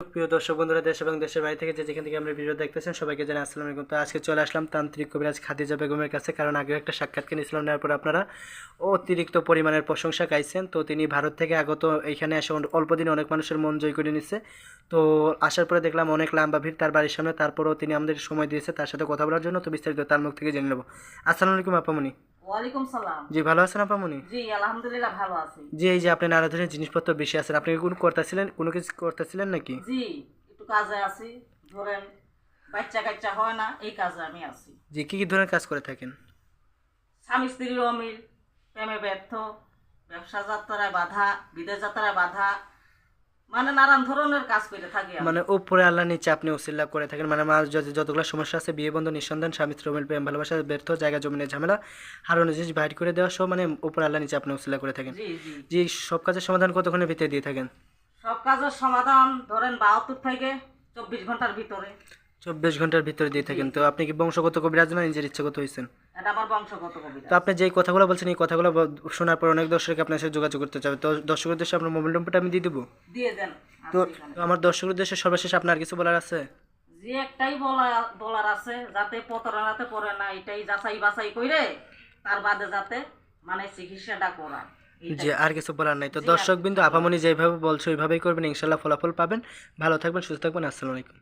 প্রিয় দর্শক বন্ধুরা, দেশ এবং দেশের বাইরে থেকে যে যেখান থেকে আমরা ভিডিও দেখতেছেন, সবাইকে জানাই আসসালামু আলাইকুম। তো আজকে চলে আসলাম তান্ত্রিক কবিরাজ খাদিজা বেগমের কাছে, কারণ আগে একটা সাক্ষাৎকার নিয়েছিলাম নেওয়ার পর আপনারা অতিরিক্ত পরিমাণের প্রশংসা গাইছেন। তো তিনি ভারত থেকে আগত এইখানে এসে অল্প দিনে অনেক মানুষের মন জয় করে নিচ্ছে তো আসার পরে দেখলাম অনেক লম্বা ভিড় তার বাড়ির সামনে, তারপরেও তিনি আমাদের সময় দিয়েছে তার সাথে কথা বলার জন্য। তো বিস্তারিত তার মুখ থেকে জেনে নেব। আসসালামু আলাইকুম, আপামনি। ওয়ালাইকুম সালাম। জি ভালো আছেন আপামনি? জি আলহামদুলিল্লাহ ভালো আছি। জি এই যে আপনি নানা ধরনের জিনিসপত্র বেশি আছেন আপনি কোনো করতেছিলেন? কোনো কিছু করতেছিলেন নাকি? জি একটু কাজে আছি। ধরেন বাচ্চা কাচ্চা হয় না এই কাজে আমি আছি। জি কী কী ধরনের কাজ করে থাকেন? স্বামী স্ত্রীর অমিল প্রেমে ব্যর্থ ব্যবসা যাত্রায় বাধা বিদেশ যাত্রায় বাধা মানে নানান ধরনের কাজ করে থাকি মানে উপরে আল্লাহ নিচে আপনি উসিল্লা করে থাকেন। মানে আমার যত- যতগুলো সমস্যা আছে বিয়ে বন্ধ নিঃসন্ধান স্বামী স্ত্রী প্রেম ভালোবাসা ব্যর্থ জায়গা জমিনের ঝামেলা হারানো জিনিস বাইর করে দেওয়া সব মানে উপরে আল্লাহ নিচে আপনি উসিল্লা করে থাকেন। জি জি। সব কাজের সমাধান কতক্ষণের ভিতরে দিয়ে থাকেন? সব কাজের সমাধান ধরেন বাহাত্তর থেকে চব্বিশ ঘণ্টার ভিতরে। চব্বিশ ঘণ্টার ভিতরে দিয়ে থাকেন। তো আপনি কি বংশগত কবিরাজ না নিজের ইচ্ছাগত হয়েছেন তো আপনি যেই কথাগুলো বলছেন এই কথাগুলো শোনার পর অনেক দর্শক আপনার সাথে যোগাযোগ করতে চাবে। তো দর্শকের উদ্দেশ্যে আপনার মোবাইল নম্বরটা আমি দিয়ে দেবো? দিয়ে দেন তো আমার দর্শকের উদ্দেশ্যে সর্বশেষ আপনার কিছু বলার আছে? যে একটাই বলা বলার আছে যাতে প্রতারণাতে পড়ে না এটাই যাচাই বাছাই কইরে তার বাদে যাতে মানে চিকিৎসাটা করা। যে আর কিছু বলার নাই। তো দর্শক বিন্দু আপামনি যেভাবে বলছো ওইভাবেই করবেন। ইনশাল্লাহ ফলাফল পাবেন। ভালো থাকবেন সুস্থ থাকবেন। আসসালামু আলাইকুম।